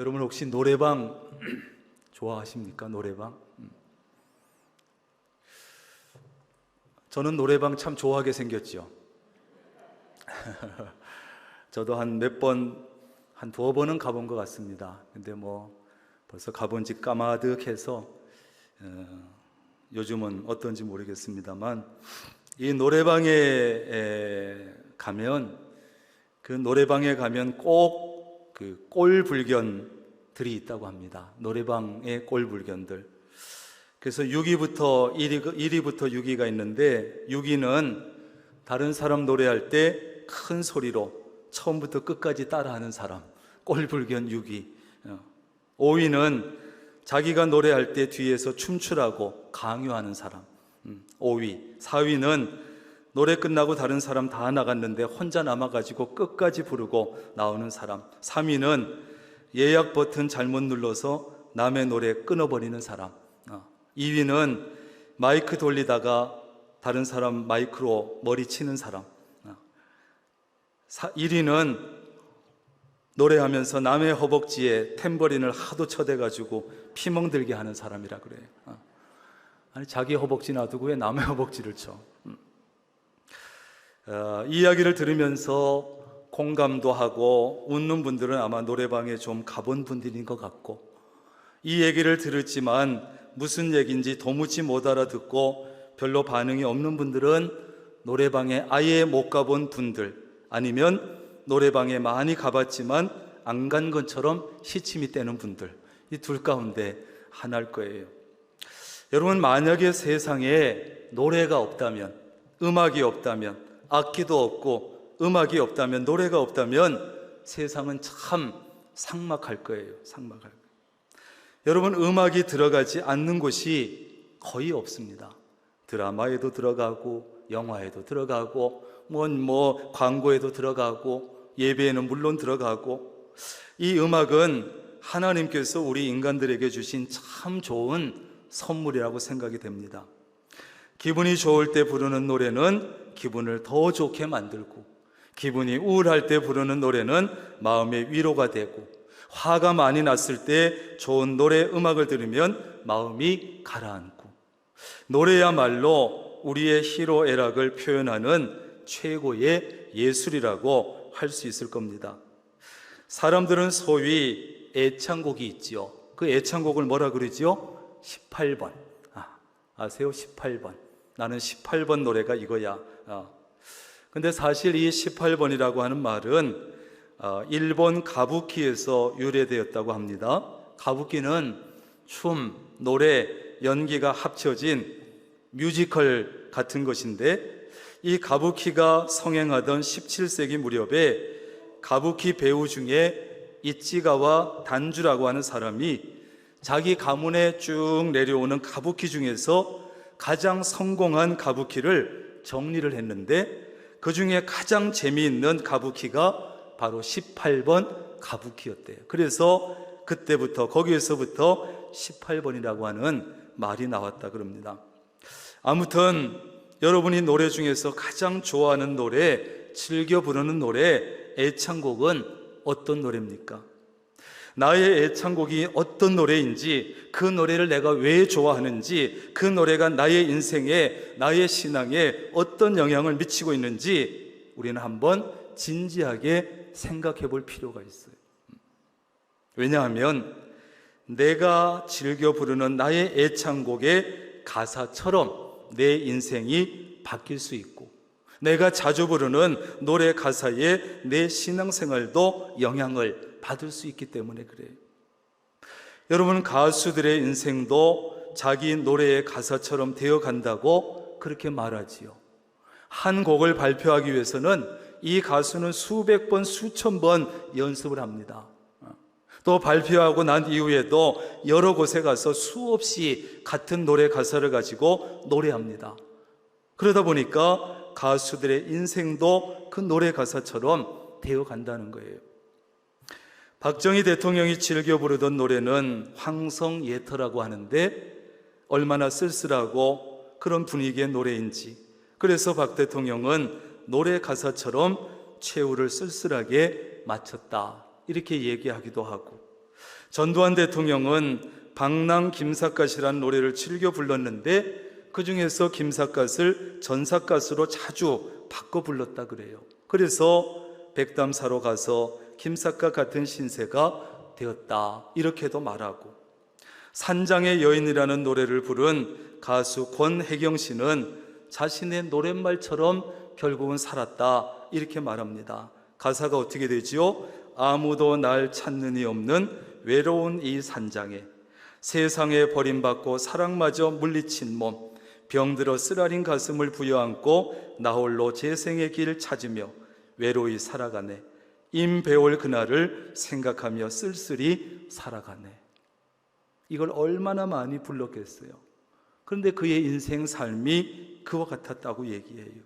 여러분 혹시 노래방 좋아하십니까? 노래방? 음. 저는 노래방 참 좋아하게 생겼죠. 저도 한 몇 번, 한 두어 번은 가본 것 같습니다. 근데 뭐 벌써 가본 지 까마득해서 어, 요즘은 어떤지 모르겠습니다만 이 노래방에 에, 가면 그 노래방에 가면 꼭 그 꼴불견들이 있다고 합니다. 노래방의 꼴불견들. 그래서 6위부터 1위, 1위 부터 6위가 있는데 6위는 다른 사람 노래할 때 큰 소리로 처음부터 끝까지 따라하는 사람. 꼴불견 6위. 5위는 자기가 노래할 때 뒤에서 춤추라고 강요하는 사람. 5위. 4위는 노래 끝나고 다른 사람 다 나갔는데 혼자 남아가지고 끝까지 부르고 나오는 사람. 3위는 예약 버튼 잘못 눌러서 남의 노래 끊어버리는 사람. 2위는 마이크 돌리다가 다른 사람 마이크로 머리 치는 사람. 1위는 노래하면서 남의 허벅지에 탬버린을 하도 쳐대가지고 피멍들게 하는 사람이라 그래요. 어. 아니 자기 허벅지 놔두고 왜 남의 허벅지를 쳐? 음. 어, 이 이야기를 들으면서 공감도 하고 웃는 분들은 아마 노래방에 좀 가본 분들인 것 같고 이 얘기를 들었지만 무슨 얘기인지 도무지 못 알아듣고 별로 반응이 없는 분들은 노래방에 아예 못 가본 분들 아니면 노래방에 많이 가봤지만 안 간 것처럼 시침이 떼는 분들 이 둘 가운데 하나일 거예요. 여러분 만약에 세상에 노래가 없다면 음악이 없다면 악기도 없고 음악이 없다면 노래가 없다면 세상은 참 삭막할 거예요. 삭막할 거예요. 여러분 음악이 들어가지 않는 곳이 거의 없습니다. 드라마에도 들어가고 영화에도 들어가고 뭐, 뭐 광고에도 들어가고 예배에는 물론 들어가고 이 음악은 하나님께서 우리 인간들에게 주신 참 좋은 선물이라고 생각이 됩니다. 기분이 좋을 때 부르는 노래는 기분을 더 좋게 만들고 기분이 우울할 때 부르는 노래는 마음의 위로가 되고 화가 많이 났을 때 좋은 노래 음악을 들으면 마음이 가라앉고 노래야말로 우리의 희로애락을 표현하는 최고의 예술이라고 할 수 있을 겁니다. 사람들은 소위 애창곡이 있지요. 그 애창곡을 뭐라 그러지요? 18번. 아, 아세요? 18번. 나는 18번 노래가 이거야. 아. 근데 사실 이 18번이라고 하는 말은 어, 일본 가부키에서 유래되었다고 합니다. 가부키는 춤, 노래, 연기가 합쳐진 뮤지컬 같은 것인데 이 가부키가 성행하던 17세기 무렵에 가부키 배우 중에 이찌가와 단주라고 하는 사람이 자기 가문에 쭉 내려오는 가부키 중에서 가장 성공한 가부키를 정리를 했는데 그 중에 가장 재미있는 가부키가 바로 18번 가부키였대요. 그래서 그때부터 거기에서부터 18번이라고 하는 말이 나왔다 그럽니다. 아무튼 여러분이 노래 중에서 가장 좋아하는 노래, 즐겨 부르는 노래, 애창곡은 어떤 노래입니까? 나의 애창곡이 어떤 노래인지, 그 노래를 내가 왜 좋아하는지, 그 노래가 나의 인생에, 나의 신앙에 어떤 영향을 미치고 있는지, 우리는 한번 진지하게 생각해 볼 필요가 있어요. 왜냐하면 내가 즐겨 부르는 나의 애창곡의 가사처럼 내 인생이 바뀔 수 있고 내가 자주 부르는 노래 가사에 내 신앙생활도 영향을 받을 수 있기 때문에 그래요. 여러분 가수들의 인생도 자기 노래의 가사처럼 되어 간다고 그렇게 말하지요. 한 곡을 발표하기 위해서는 이 가수는 수백 번, 수천 번 연습을 합니다. 또 발표하고 난 이후에도 여러 곳에 가서 수없이 같은 노래 가사를 가지고 노래합니다. 그러다 보니까 가수들의 인생도 그 노래 가사처럼 되어 간다는 거예요. 박정희 대통령이 즐겨 부르던 노래는 황성예터라고 하는데 얼마나 쓸쓸하고 그런 분위기의 노래인지 그래서 박 대통령은 노래 가사처럼 최후를 쓸쓸하게 마쳤다. 이렇게 얘기하기도 하고 전두환 대통령은 방랑 김삿갓이라는 노래를 즐겨 불렀는데 그 중에서 김삿갓을 전삿갓으로 자주 바꿔 불렀다 그래요. 그래서 백담사로 가서 김삿갓 같은 신세가 되었다. 이렇게도 말하고 산장의 여인이라는 노래를 부른 가수 권혜경 씨는 자신의 노랫말처럼 결국은 살았다. 이렇게 말합니다. 가사가 어떻게 되지요? 아무도 날 찾는 이 없는 외로운 이 산장에 세상에 버림받고 사랑마저 물리친 몸 병들어 쓰라린 가슴을 부여안고 나홀로 재생의 길 찾으며 외로이 살아가네 임배올 그날을 생각하며 쓸쓸히 살아가네 이걸 얼마나 많이 불렀겠어요 그런데 그의 인생 삶이 그와 같았다고 얘기해요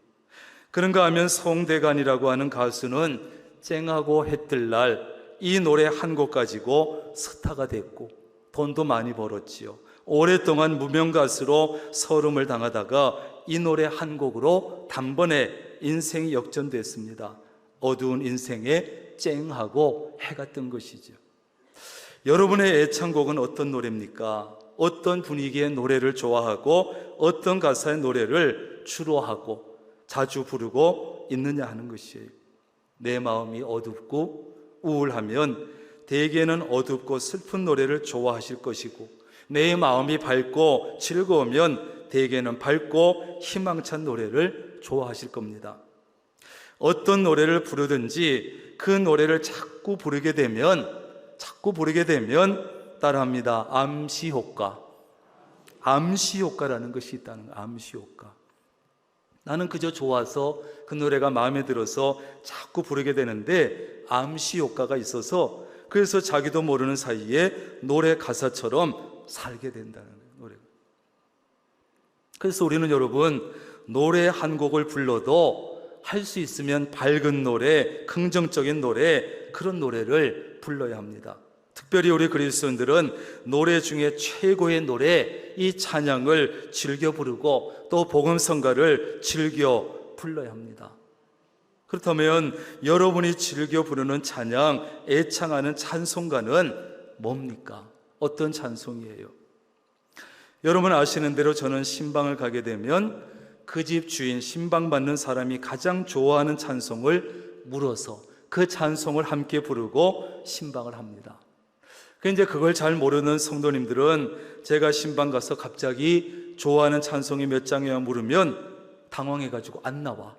그런가 하면 송대관이라고 하는 가수는 쨍하고 해뜰 날 이 노래 한 곡 가지고 스타가 됐고 돈도 많이 벌었지요. 오랫동안 무명 가수로 서름을 당하다가 이 노래 한 곡으로 단번에 인생이 역전됐습니다. 어두운 인생에 쨍하고 해가 뜬 것이죠. 여러분의 애창곡은 어떤 노래입니까? 어떤 분위기의 노래를 좋아하고 어떤 가사의 노래를 주로 하고 자주 부르고 있느냐 하는 것이에요. 내 마음이 어둡고 우울하면 대개는 어둡고 슬픈 노래를 좋아하실 것이고 내 마음이 밝고 즐거우면 대개는 밝고 희망찬 노래를 좋아하실 겁니다. 어떤 노래를 부르든지 그 노래를 자꾸 부르게 되면 자꾸 부르게 되면 따라합니다. 암시 효과. 암시 효과라는 것이 있다는 거예요. 암시 효과. 나는 그저 좋아서 그 노래가 마음에 들어서 자꾸 부르게 되는데 암시 효과가 있어서 그래서 자기도 모르는 사이에 노래 가사처럼 살게 된다는 거예요. 노래. 그래서 우리는 여러분 노래 한 곡을 불러도 할 수 있으면 밝은 노래, 긍정적인 노래 그런 노래를 불러야 합니다. 특별히 우리 그리스도인들은 노래 중에 최고의 노래 이 찬양을 즐겨 부르고 또 복음 성가를 즐겨 불러야 합니다. 그렇다면 여러분이 즐겨 부르는 찬양, 애창하는 찬송가는 뭡니까? 어떤 찬송이에요? 여러분 아시는 대로 저는 신방을 가게 되면 그 집 주인 신방 받는 사람이 가장 좋아하는 찬송을 물어서 그 찬송을 함께 부르고 신방을 합니다. 그 이제 그걸 잘 모르는 성도님들은 제가 신방 가서 갑자기 좋아하는 찬송이 몇 장이야 물으면 당황해가지고 안 나와.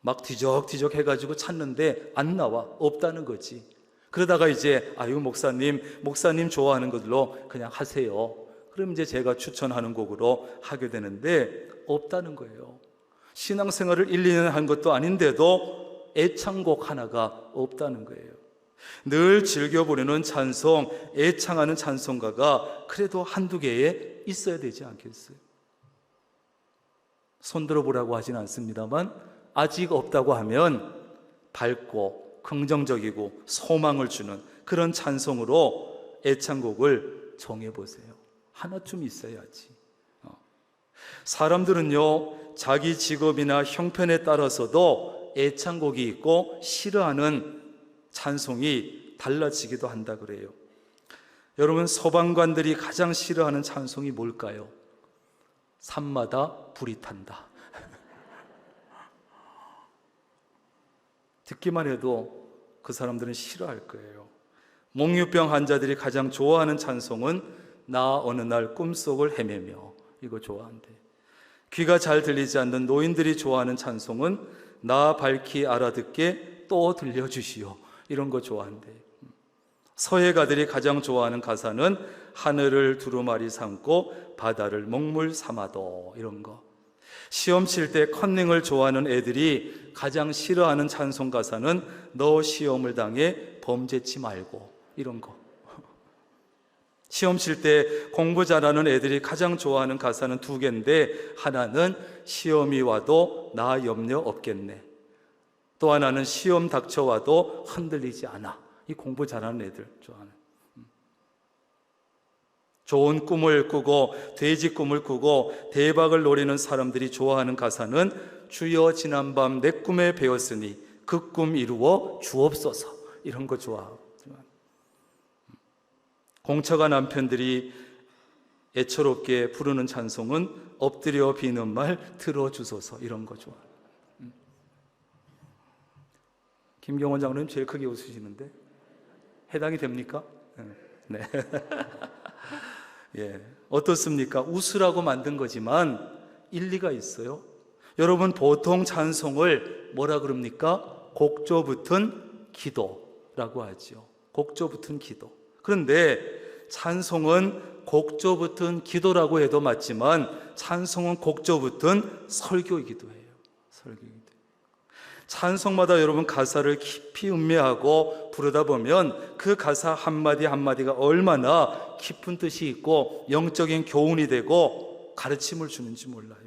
막 뒤적뒤적 해가지고 찾는데 안 나와. 없다는 거지. 그러다가 이제, 아유, 목사님, 목사님 좋아하는 것들로 그냥 하세요. 그럼 이제 제가 추천하는 곡으로 하게 되는데 없다는 거예요. 신앙생활을 1, 2년 한 것도 아닌데도 애창곡 하나가 없다는 거예요. 늘 즐겨 부르는 찬송, 애창하는 찬송가가 그래도 한두 개에 있어야 되지 않겠어요? 손들어 보라고 하진 않습니다만 아직 없다고 하면 밝고 긍정적이고 소망을 주는 그런 찬송으로 애창곡을 정해 보세요. 하나쯤 있어야지. 어. 사람들은요, 자기 직업이나 형편에 따라서도 애창곡이 있고 싫어하는 찬송이 달라지기도 한다 그래요. 여러분, 소방관들이 가장 싫어하는 찬송이 뭘까요? 산마다 불이 탄다. 듣기만 해도 그 사람들은 싫어할 거예요. 몽유병 환자들이 가장 좋아하는 찬송은 나 어느 날 꿈속을 헤매며 이거 좋아한대. 귀가 잘 들리지 않는 노인들이 좋아하는 찬송은 나 밝히 알아듣게 또 들려주시오. 이런 거 좋아한대. 서예가들이 가장 좋아하는 가사는 하늘을 두루마리 삼고 바다를 먹물 삼아도 이런 거. 시험 칠 때 컨닝을 좋아하는 애들이 가장 싫어하는 찬송 가사는 너 시험을 당해 범죄치 말고 이런 거. 시험 칠 때 공부 잘하는 애들이 가장 좋아하는 가사는 두 개인데 하나는 시험이 와도 나 염려 없겠네. 또 하나는 시험 닥쳐와도 흔들리지 않아. 이 공부 잘하는 애들 좋아하는. 좋은 꿈을 꾸고 돼지 꿈을 꾸고 대박을 노리는 사람들이 좋아하는 가사는 주여 지난밤 내 꿈에 배웠으니 그 꿈 이루어 주옵소서 이런 거 좋아하고 공처가 남편들이 애처롭게 부르는 찬송은 엎드려 비는 말 들어주소서 이런 거죠. 음. 김경원 장로님 제일 크게 웃으시는데 해당이 됩니까? 네. 예. 어떻습니까? 웃으라고 만든 거지만 일리가 있어요. 여러분 보통 찬송을 뭐라 그럽니까? 곡조 붙은 기도라고 하죠. 곡조 붙은 기도. 그런데 찬송은 곡조 붙은 기도라고 해도 맞지만 찬송은 곡조 붙은 설교이기도 해요. 설교이기도 해요. 찬송마다 여러분 가사를 깊이 음미하고 부르다 보면 그 가사 한마디 한마디가 얼마나 깊은 뜻이 있고 영적인 교훈이 되고 가르침을 주는지 몰라요.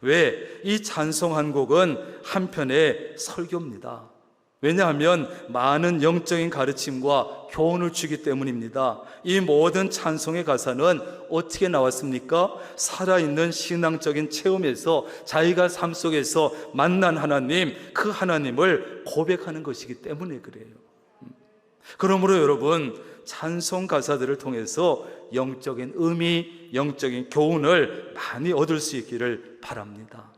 왜? 이 찬송 한 곡은 한편의 설교입니다. 왜냐하면 많은 영적인 가르침과 교훈을 주기 때문입니다. 이 모든 찬송의 가사는 어떻게 나왔습니까? 살아있는 신앙적인 체험에서 자기가 삶 속에서 만난 하나님, 그 하나님을 고백하는 것이기 때문에 그래요. 그러므로 여러분, 찬송 가사들을 통해서 영적인 의미, 영적인 교훈을 많이 얻을 수 있기를 바랍니다.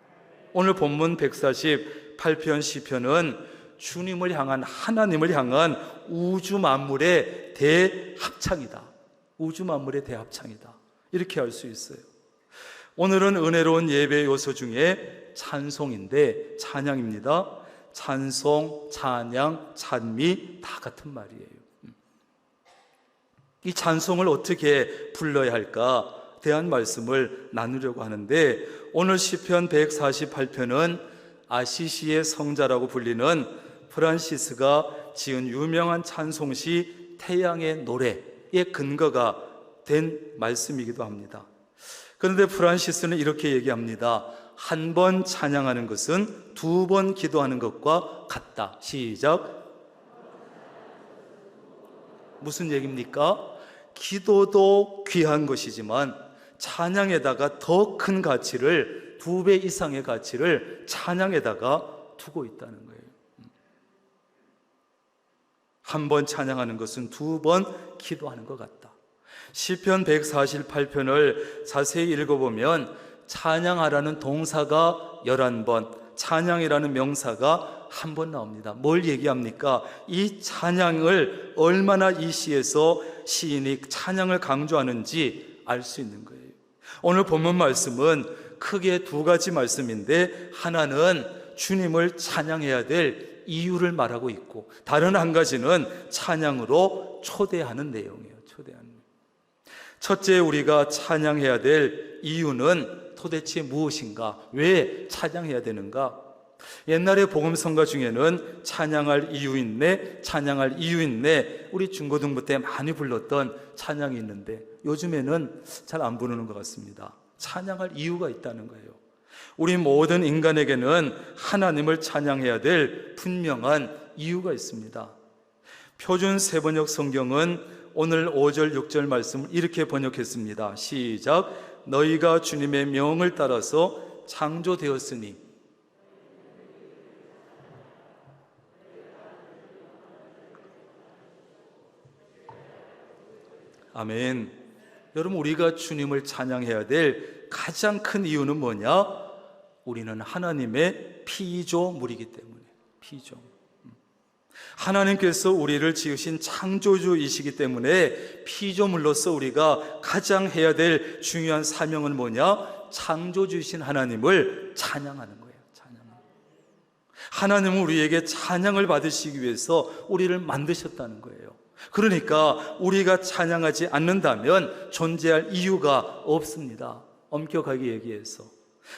오늘 본문 148편 시편은 주님을 향한 하나님을 향한 우주 만물의 대합창이다. 우주 만물의 대합창이다. 이렇게 할수 있어요. 오늘은 은혜로운 예배 요소 중에 찬송인데 찬양입니다. 찬송, 찬양, 찬미 다 같은 말이에요. 이 찬송을 어떻게 불러야 할까 대한 말씀을 나누려고 하는데 오늘 시편 148편은 아시시의 성자라고 불리는 프란시스가 지은 유명한 찬송시 태양의 노래의 근거가 된 말씀이기도 합니다. 그런데 프란시스는 이렇게 얘기합니다. 한 번 찬양하는 것은 두 번 기도하는 것과 같다. 시작. 무슨 얘기입니까? 기도도 귀한 것이지만 찬양에다가 더 큰 가치를 두 배 이상의 가치를 찬양에다가 두고 있다는 거예요. 한 번 찬양하는 것은 두 번 기도하는 것 같다. 시편 148편을 자세히 읽어보면 찬양하라는 동사가 11번, 찬양이라는 명사가 한 번 나옵니다. 뭘 얘기합니까? 이 찬양을 얼마나 이 시에서 시인이 찬양을 강조하는지 알 수 있는 거예요. 오늘 본문 말씀은 크게 두 가지 말씀인데 하나는 주님을 찬양해야 될 이유를 말하고 있고 다른 한 가지는 찬양으로 초대하는 내용이에요. 초대하는. 첫째 우리가 찬양해야 될 이유는 도대체 무엇인가? 왜 찬양해야 되는가? 옛날에 복음성가 중에는 찬양할 이유 있네, 찬양할 이유 있네, 우리 중고등부 때 많이 불렀던 찬양이 있는데 요즘에는 잘 안 부르는 것 같습니다. 찬양할 이유가 있다는 거예요. 우리 모든 인간에게는 하나님을 찬양해야 될 분명한 이유가 있습니다. 표준 세번역 성경은 오늘 5절, 6절 말씀을 이렇게 번역했습니다. 시작. 너희가 주님의 명을 따라서 창조되었으니 아멘. 여러분, 우리가 주님을 찬양해야 될 가장 큰 이유는 뭐냐? 우리는 하나님의 피조물이기 때문에. 피조. 하나님께서 우리를 지으신 창조주이시기 때문에 피조물로서 우리가 가장 해야 될 중요한 사명은 뭐냐? 창조주이신 하나님을 찬양하는 거예요. 찬양. 하나님은 우리에게 찬양을 받으시기 위해서 우리를 만드셨다는 거예요. 그러니까 우리가 찬양하지 않는다면 존재할 이유가 없습니다. 엄격하게 얘기해서.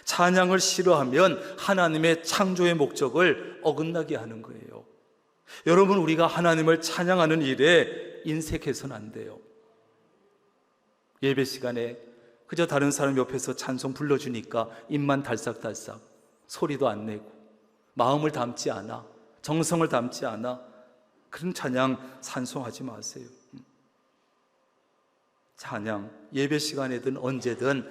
찬양을 싫어하면 하나님의 창조의 목적을 어긋나게 하는 거예요. 여러분, 우리가 하나님을 찬양하는 일에 인색해서는 안 돼요. 예배 시간에 그저 다른 사람 옆에서 찬송 불러주니까 입만 달싹달싹 소리도 안 내고 마음을 담지 않아 정성을 담지 않아 그런 찬양 산송하지 마세요. 찬양 예배 시간에든 언제든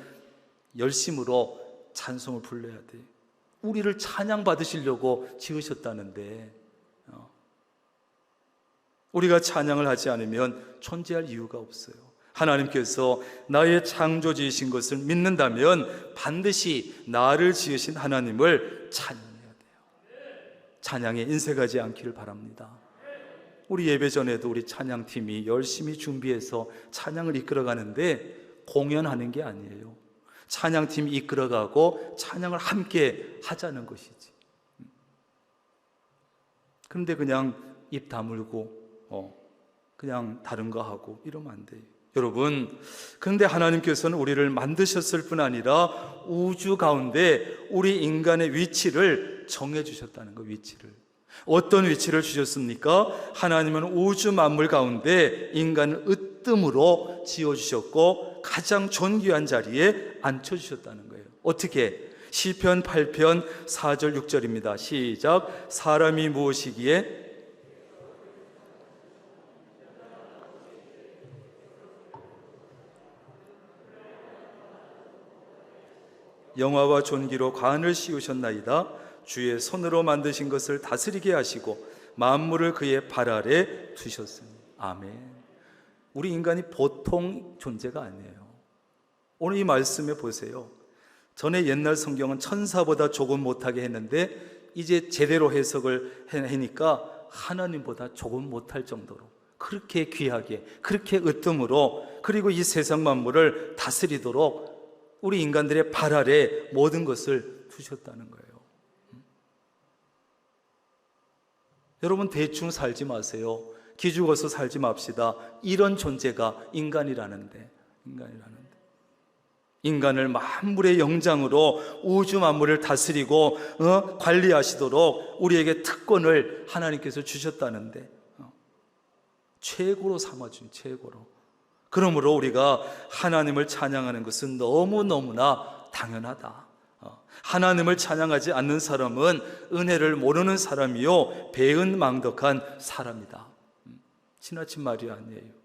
열심으로 찬송을 불러야 돼. 우리를 찬양 받으시려고 지으셨다는데 어. 우리가 찬양을 하지 않으면 존재할 이유가 없어요. 하나님께서 나의 창조지으신 것을 믿는다면 반드시 나를 지으신 하나님을 찬양해야 돼요. 찬양에 인색하지 않기를 바랍니다. 우리 예배 전에도 우리 찬양팀이 열심히 준비해서 찬양을 이끌어 가는데 공연하는 게 아니에요. 찬양팀이 이끌어가고 찬양을 함께 하자는 것이지. 그런데 그냥 입 다물고 어, 그냥 다른 거 하고 이러면 안 돼요. 여러분, 그런데 하나님께서는 우리를 만드셨을 뿐 아니라 우주 가운데 우리 인간의 위치를 정해 주셨다는 거, 위치를. 어떤 위치를 주셨습니까? 하나님은 우주 만물 가운데 인간을 으뜸으로 지어 주셨고 가장 존귀한 자리에 앉혀 주셨다는 거예요. 어떻게? 시편 8편 4절 6절입니다. 시작. 사람이 무엇이기에 영화와 존귀로 관을 씌우셨나이다. 주의 손으로 만드신 것을 다스리게 하시고 만물을 그의 발 아래 두셨으니. 아멘. 우리 인간이 보통 존재가 아니에요. 오늘 이 말씀에 보세요. 전에 옛날 성경은 천사보다 조금 못하게 했는데 이제 제대로 해석을 해니까 하나님보다 조금 못할 정도로 그렇게 귀하게 그렇게 으뜸으로 그리고 이 세상 만물을 다스리도록 우리 인간들의 발 아래 모든 것을 두셨다는 거예요. 여러분 대충 살지 마세요. 기죽어서 살지 맙시다. 이런 존재가 인간이라는데 인간이라는데 인간을 만물의 영장으로 우주 만물을 다스리고 어? 관리하시도록 우리에게 특권을 하나님께서 주셨다는데 어? 최고로 삼아준 최고로 그러므로 우리가 하나님을 찬양하는 것은 너무 너무나 당연하다. 어, 하나님을 찬양하지 않는 사람은 은혜를 모르는 사람이요 배은 망덕한 사람이다. 음, 지나친 말이 아니에요.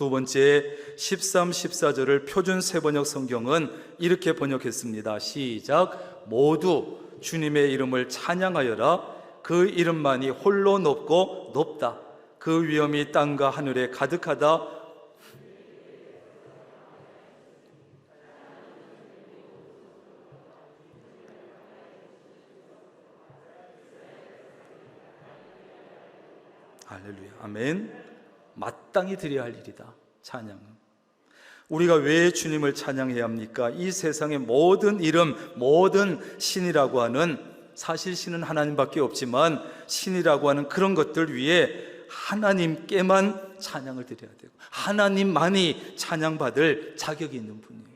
두 번째 13, 14절을 표준 세번역 성경은 이렇게 번역했습니다. 시작. 모두 주님의 이름을 찬양하여라. 그 이름만이 홀로 높고 높다. 그 위엄이 땅과 하늘에 가득하다. 할렐루야. 아멘. 마땅히 드려야 할 일이다. 찬양은. 우리가 왜 주님을 찬양해야 합니까? 이 세상의 모든 이름, 모든 신이라고 하는 사실 신은 하나님밖에 없지만 신이라고 하는 그런 것들 위에 하나님께만 찬양을 드려야 되고 하나님만이 찬양받을 자격이 있는 분이에요.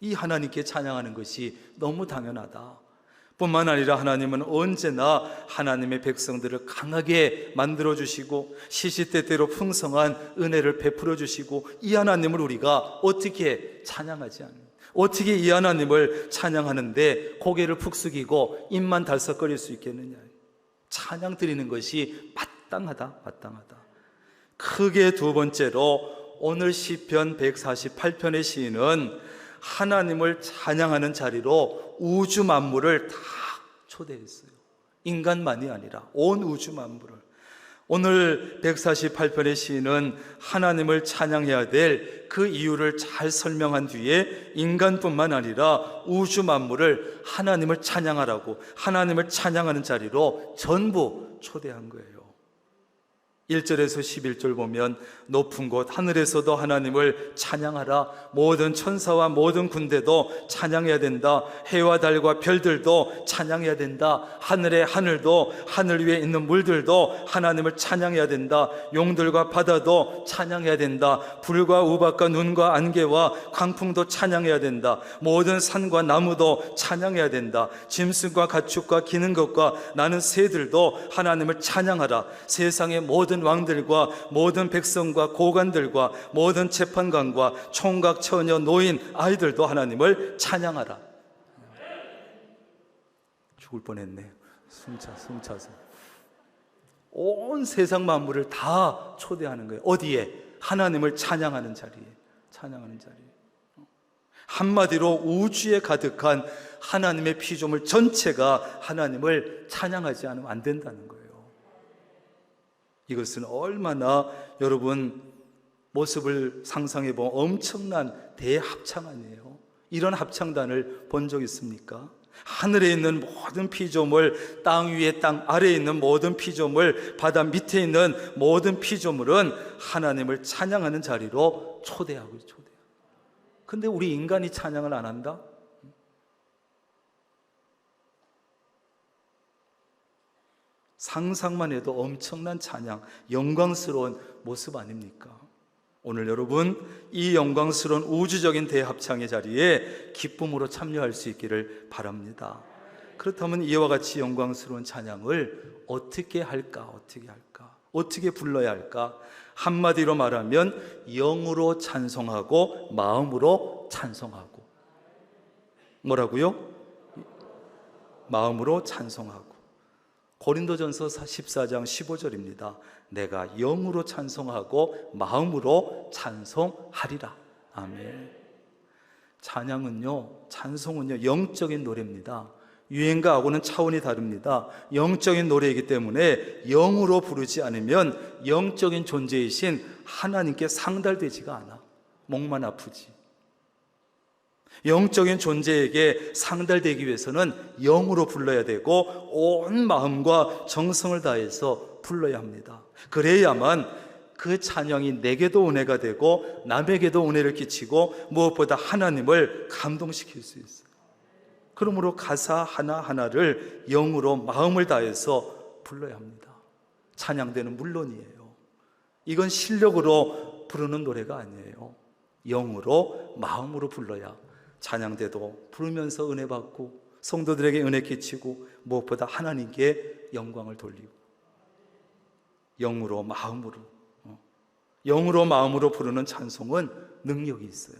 이 하나님께 찬양하는 것이 너무 당연하다. 뿐만 아니라 하나님은 언제나 하나님의 백성들을 강하게 만들어 주시고 시시때때로 풍성한 은혜를 베풀어 주시고 이 하나님을 우리가 어떻게 찬양하지 않는 어떻게 이 하나님을 찬양하는데 고개를 푹 숙이고 입만 달싹거릴 수 있겠느냐. 찬양 드리는 것이 마땅하다 마땅하다. 크게 두 번째로 오늘 시편 148편의 시인은 하나님을 찬양하는 자리로 우주 만물을 다 초대했어요. 인간만이 아니라 온 우주 만물을. 오늘 148편의 시인은 하나님을 찬양해야 될 그 이유를 잘 설명한 뒤에 인간뿐만 아니라 우주 만물을 하나님을 찬양하라고 하나님을 찬양하는 자리로 전부 초대한 거예요. 1절에서 11절 보면 높은 곳 하늘에서도 하나님을 찬양하라. 모든 천사와 모든 군대도 찬양해야 된다. 해와 달과 별들도 찬양해야 된다. 하늘의 하늘도 하늘 위에 있는 물들도 하나님을 찬양해야 된다. 용들과 바다도 찬양해야 된다. 불과 우박과 눈과 안개와 광풍도 찬양해야 된다. 모든 산과 나무도 찬양해야 된다. 짐승과 가축과 기는 것과 나는 새들도 하나님을 찬양하라. 세상의 모든 모든 왕들과 모든 백성과 고관들과 모든 재판관과 총각 처녀 노인 아이들도 하나님을 찬양하라. 죽을 뻔했네. 숨차 숨차서 온 세상 만물을 다 초대하는 거예요. 어디에? 하나님을 찬양하는 자리에. 찬양하는 자리에. 한마디로 우주에 가득한 하나님의 피조물 전체가 하나님을 찬양하지 않으면 안 된다는 거예요. 이것은 얼마나 여러분 모습을 상상해 보면 엄청난 대합창 아니에요. 이런 합창단을 본 적 있습니까? 하늘에 있는 모든 피조물, 땅 위에 땅 아래에 있는 모든 피조물, 바다 밑에 있는 모든 피조물은 하나님을 찬양하는 자리로 초대하고 초대. 근데 우리 인간이 찬양을 안 한다? 상상만 해도 엄청난 찬양, 영광스러운 모습 아닙니까? 오늘 여러분 이 영광스러운 우주적인 대합창의 자리에 기쁨으로 참여할 수 있기를 바랍니다. 그렇다면 이와 같이 영광스러운 찬양을 어떻게 할까? 어떻게 할까? 어떻게 불러야 할까? 한마디로 말하면 영으로 찬송하고 마음으로 찬송하고 뭐라고요? 마음으로 찬송하고 고린도전서 14장 15절입니다. 내가 영으로 찬송하고 마음으로 찬송하리라. 아멘. 찬양은요, 찬송은요, 영적인 노래입니다. 유행가하고는 차원이 다릅니다. 영적인 노래이기 때문에 영으로 부르지 않으면 영적인 존재이신 하나님께 상달되지가 않아. 목만 아프지. 영적인 존재에게 상달되기 위해서는 영으로 불러야 되고 온 마음과 정성을 다해서 불러야 합니다. 그래야만 그 찬양이 내게도 은혜가 되고 남에게도 은혜를 끼치고 무엇보다 하나님을 감동시킬 수 있어요. 그러므로 가사 하나하나를 영으로 마음을 다해서 불러야 합니다. 찬양대는 물론이에요. 이건 실력으로 부르는 노래가 아니에요. 영으로 마음으로 불러야 찬양대도 부르면서 은혜 받고 성도들에게 은혜 끼치고 무엇보다 하나님께 영광을 돌리고 영으로 마음으로 어. 영으로 마음으로 부르는 찬송은 능력이 있어요.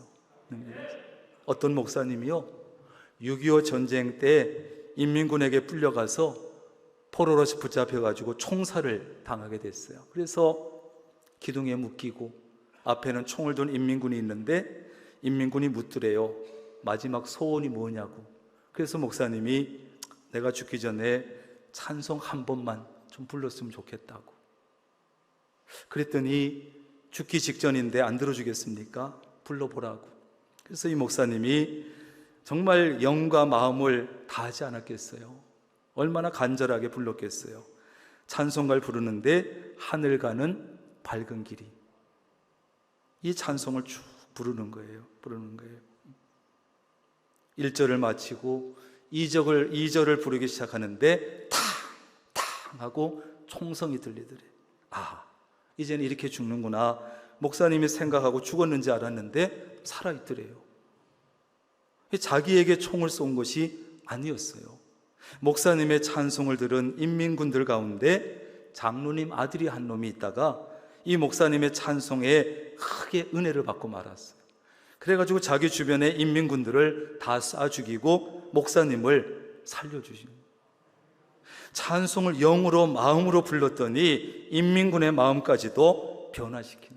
능력이 있어요. 어떤 목사님이요 6.25 전쟁 때 인민군에게 풀려가서 포로로 붙잡혀 가지고 총살을 당하게 됐어요. 그래서 기둥에 묶이고 앞에는 총을 둔 인민군이 있는데 인민군이 묻더래요. 마지막 소원이 뭐냐고. 그래서 목사님이 내가 죽기 전에 찬송 한 번만 좀 불렀으면 좋겠다고. 그랬더니 죽기 직전인데 안 들어주겠습니까? 불러보라고. 그래서 이 목사님이 정말 영과 마음을 다하지 않았겠어요. 얼마나 간절하게 불렀겠어요. 찬송가를 부르는데 하늘 가는 밝은 길이. 이 찬송을 쭉 부르는 거예요. 부르는 거예요. 1절을 마치고 2절을 2절을 부르기 시작하는데 탕 탕 하고 총성이 들리더래. 아, 이제는 이렇게 죽는구나. 목사님이 생각하고 죽었는지 알았는데 살아 있더래요. 자기에게 총을 쏜 것이 아니었어요. 목사님의 찬송을 들은 인민군들 가운데 장로님 아들이 한 놈이 있다가 이 목사님의 찬송에 크게 은혜를 받고 말았어요. 그래가지고 자기 주변의 인민군들을 다 쏴 죽이고 목사님을 살려주신 찬송을 영으로 마음으로 불렀더니 인민군의 마음까지도 변화시키는.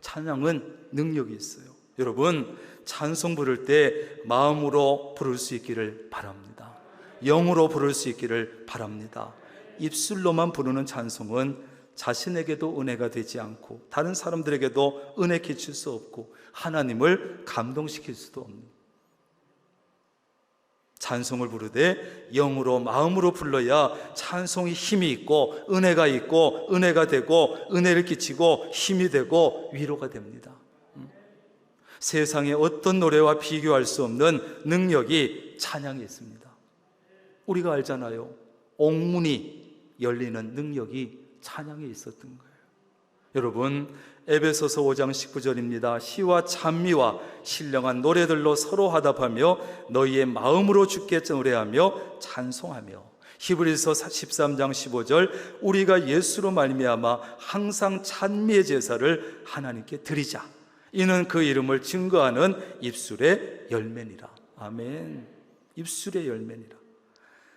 찬양은 능력이 있어요. 여러분 찬송 부를 때 마음으로 부를 수 있기를 바랍니다. 영으로 부를 수 있기를 바랍니다. 입술로만 부르는 찬송은 자신에게도 은혜가 되지 않고 다른 사람들에게도 은혜 끼칠 수 없고 하나님을 감동시킬 수도 없는 찬송을 부르되 영으로 마음으로 불러야 찬송이 힘이 있고 은혜가 있고 은혜가 되고 은혜를 끼치고 힘이 되고 위로가 됩니다. 세상의 어떤 노래와 비교할 수 없는 능력이 찬양에 있습니다. 우리가 알잖아요. 옥문이 열리는 능력이 찬양에 있었던 거예요. 여러분, 에베소서 5장 19절입니다. 시와 찬미와 신령한 노래들로 서로 화답하며 너희의 마음으로 주께 노래하며 찬송하며 히브리서 13장 15절 우리가 예수로 말미암아 항상 찬미의 제사를 하나님께 드리자. 이는 그 이름을 증거하는 입술의 열매니라. 아멘. 입술의 열매니라.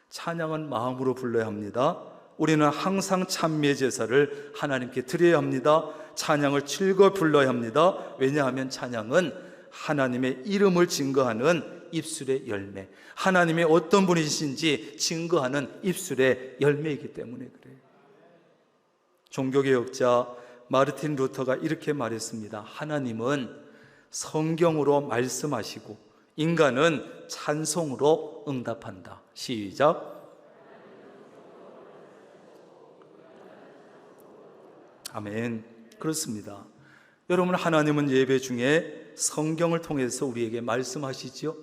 찬양은 마음으로 불러야 합니다. 우리는 항상 찬미의 제사를 하나님께 드려야 합니다. 찬양을 즐거 불러야 합니다. 왜냐하면 찬양은 하나님의 이름을 증거하는 입술의 열매. 하나님의 어떤 분이신지 증거하는 입술의 열매이기 때문에 그래요. 종교개혁자 마르틴 루터가 이렇게 말했습니다. 하나님은 성경으로 말씀하시고 인간은 찬송으로 응답한다. 시작. 아멘. 그렇습니다. 여러분, 하나님은 예배 중에 성경을 통해서 우리에게 말씀하시지요.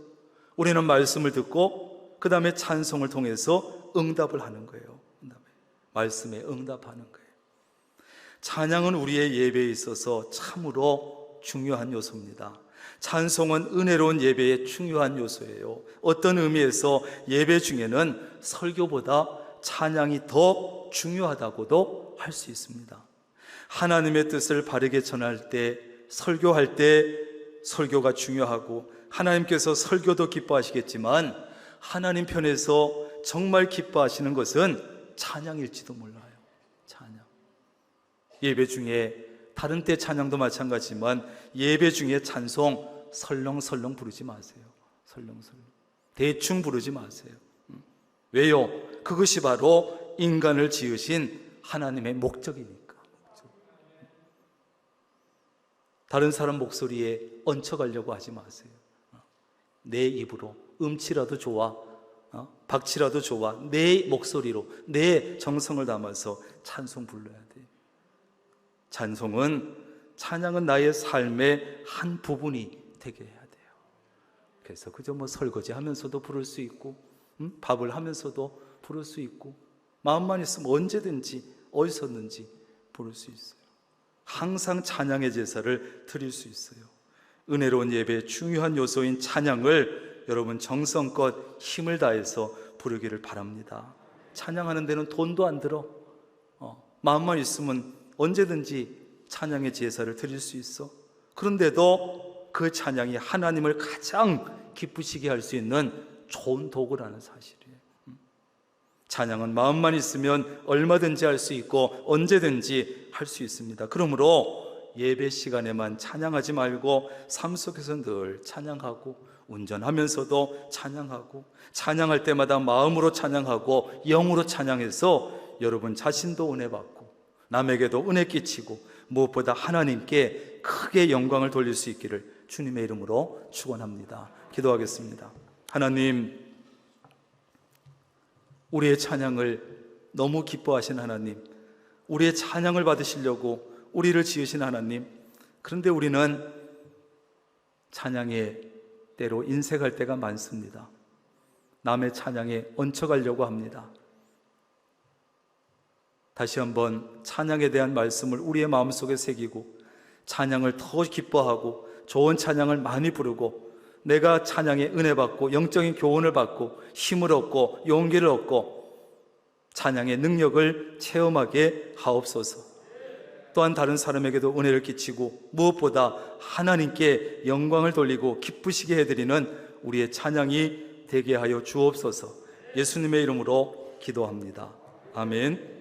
우리는 말씀을 듣고 그 다음에 찬송을 통해서 응답을 하는 거예요. 말씀에 응답하는 거예요. 찬양은 우리의 예배에 있어서 참으로 중요한 요소입니다. 찬송은 은혜로운 예배의 중요한 요소예요. 어떤 의미에서 예배 중에는 설교보다 찬양이 더 중요하다고도 할 수 있습니다. 하나님의 뜻을 바르게 전할 때, 설교할 때 설교가 중요하고 하나님께서 설교도 기뻐하시겠지만 하나님 편에서 정말 기뻐하시는 것은 찬양일지도 몰라요. 찬양. 예배 중에 다른 때 찬양도 마찬가지지만 예배 중에 찬송 설렁설렁 부르지 마세요. 설렁설렁. 대충 부르지 마세요. 음. 왜요? 그것이 바로 인간을 지으신 하나님의 목적이니까. 다른 사람 목소리에 얹혀가려고 하지 마세요. 내 입으로 음치라도 좋아, 어? 박치라도 좋아, 내 목소리로 내 정성을 담아서 찬송 불러야 돼. 찬송은 찬양은 나의 삶의 한 부분이 되게 해야 돼요. 그래서 그저 뭐 설거지 하면서도 부를 수 있고, 음? 밥을 하면서도 부를 수 있고, 마음만 있으면 언제든지 어디서든지 부를 수 있어요. 항상 찬양의 제사를 드릴 수 있어요. 은혜로운 예배의 중요한 요소인 찬양을 여러분 정성껏 힘을 다해서 부르기를 바랍니다. 찬양하는 데는 돈도 안 들어. 어, 마음만 있으면 언제든지 찬양의 제사를 드릴 수 있어. 그런데도 그 찬양이 하나님을 가장 기쁘시게 할 수 있는 좋은 도구라는 사실이에요. 음. 찬양은 마음만 있으면 얼마든지 할 수 있고 언제든지 할 수 있습니다. 그러므로 예배 시간에만 찬양하지 말고 삶 속에서 늘 찬양하고 운전하면서도 찬양하고 찬양할 때마다 마음으로 찬양하고 영으로 찬양해서 여러분 자신도 은혜 받고 남에게도 은혜 끼치고 무엇보다 하나님께 크게 영광을 돌릴 수 있기를 주님의 이름으로 축원합니다. 기도하겠습니다. 하나님 우리의 찬양을 너무 기뻐하신 하나님, 우리의 찬양을 받으시려고 우리를 지으신 하나님, 그런데 우리는 찬양에 때로 인색할 때가 많습니다. 남의 찬양에 얹혀가려고 합니다. 다시 한번 찬양에 대한 말씀을 우리의 마음속에 새기고 찬양을 더 기뻐하고 좋은 찬양을 많이 부르고 내가 찬양에 은혜 받고 영적인 교훈을 받고 힘을 얻고 용기를 얻고 찬양의 능력을 체험하게 하옵소서. 또한 다른 사람에게도 은혜를 끼치고 무엇보다 하나님께 영광을 돌리고 기쁘시게 해드리는 우리의 찬양이 되게 하여 주옵소서. 예수님의 이름으로 기도합니다. 아멘.